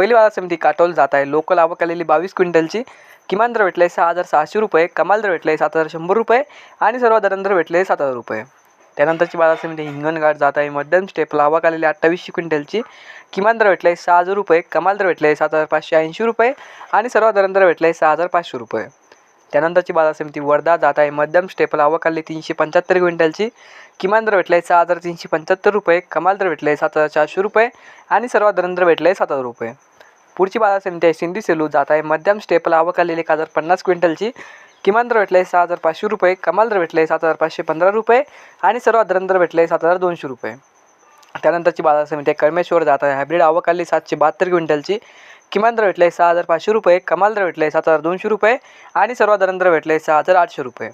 पहिली बाजार समिती काटोल जात आहे. लोकल आवक आलेली बावीस क्विंटलची. किमान दर भेटले सहा हजार सहाशे रुपये. कमाल दर भेटले सात हजार शंभर रुपये. आणि सर्व दर भेटले सात हजार रुपये. त्यानंतरची बाजार समिती हिंगणघाट जात आहे. मध्यम स्टेपला आवक आलेली अठ्ठावीसशे क्विंटलची. किमान दर भेटले सहा हजार रुपये. कमाल दर भेटले सात हजार पाचशे ऐंशी रुपये. आणि सर्व दरांत दर भेटले सहा हजार पाचशे रुपये. त्यानंतरची बाजार समिती वर्धा जात आहे. मध्यम स्टेपल आवक आली तीनशे पंच्याहत्तर क्विंटलची. किमान दर भेटले सहा हजार तीनशे पंच्याहत्तर रुपये. कमाल दर भेटले सात हजार चारशे रुपये. आणि सर्वात दरांत दर भेटले सात हजार रुपये. पुढची बाजार समिती आहे सिंधी सेलू जात आहे. मध्यम स्टेपल आवक आलेली एक हजार पन्नास क्विंटलची. किमान दर भेटले सहा हजार पाचशे रुपये कमाल दर भेटले सात हजार पाचशे पंधरा रुपये आणि सर्वात दरांत दर भेटले सात हजार दोनशे रुपये. त्यानंतरची बाजार समिती आहे कळमेश्वर जात आहे. हायब्रिड आवक आली सातशे बहात्तर क्विंटलची. किमान दर भेटले सहा हजार पाचशे रुपये कमाल दर भेटले सात हजार दोनशे रुपये आणि सर्वात दरांत दर भेटले सहा हजार आठशे रुपये.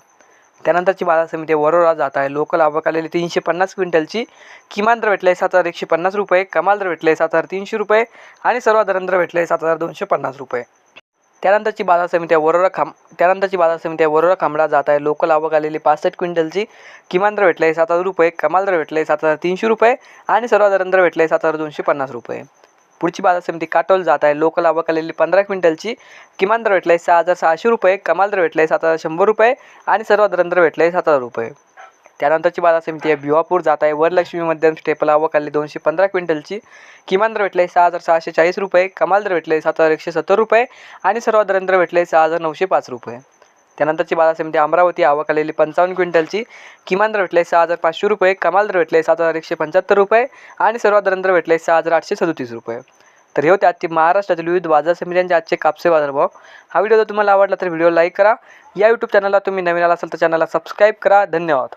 त्यानंतरची बाजार समिती वरोरा जात आहे. लोकल आवक आलेली तीनशे पन्नास क्विंटलची. किमान दर भेटले सात हजार एकशे पन्नास रुपये. कमाल दर भेटले सात हजार तीनशे रुपये. आणि सर्वात दर दर भेटले सात हजार दोनशे पन्नास रुपये. त्यानंतरची बाजार समिती वरोरा खांब त्यानंतरची बाजार समिती वरोरा खांबडा जात आहे. लोकल आवक आलेली पासष्ट क्विंटलची. किमान दर भेटले सात हजार रुपये. कमाल दर भेटले सात हजार तीनशे रुपये. आणि सर्वात दर दर भेटले सात हजार दोनशे पन्नास रुपये. पुढची बाजार समिती काटोल जात आहे. लोकल आवक पंधरा क्विंटलची किमान दर भेटले सहा हजार सहाशे रुपये कमाल दर भेटले सात हजार शंभर रुपये आणि सर्वात दरांत दर भेटले सात हजार रुपये. त्यानंतरची बाजार समिती आहे भिवापूर जात आहे. वरलक्ष्मी मध्यम स्टेपल आवक दोनशे पंधरा क्विंटलची किमान दर भेटले सहा हजार सहाशे चाळीस रुपये कमाल दर भेटले सात हजार एकशे सत्तर रुपये आणि सर्वात दरांत दर भेटले सहा हजार नऊशे पाच रुपये. त्यानंतरची बाजार समिती अमरावती आवक आलेली पंचावन्न क्विंटलची. किमान दर भेटले सहा हजार पाचशे रुपये कमाल दर भेटले सात हजार एकशे पंच्याहत्तर रुपये आणि सर्वात दरांत दर भेटले सहा हजार आठशे सदोतीस रुपये. तर हे होते आजची महाराष्ट्रातील विविध बाजार समित्यांचे आजचे कापसे बाजारभाव. हा व्हिडिओ जर तुम्हाला आवडला तर व्हिडिओ लाईक करा. या यूट्यूब चॅनलला तुम्ही नवीन आला असाल तर चॅनलला सबस्क्राईब करा. धन्यवाद.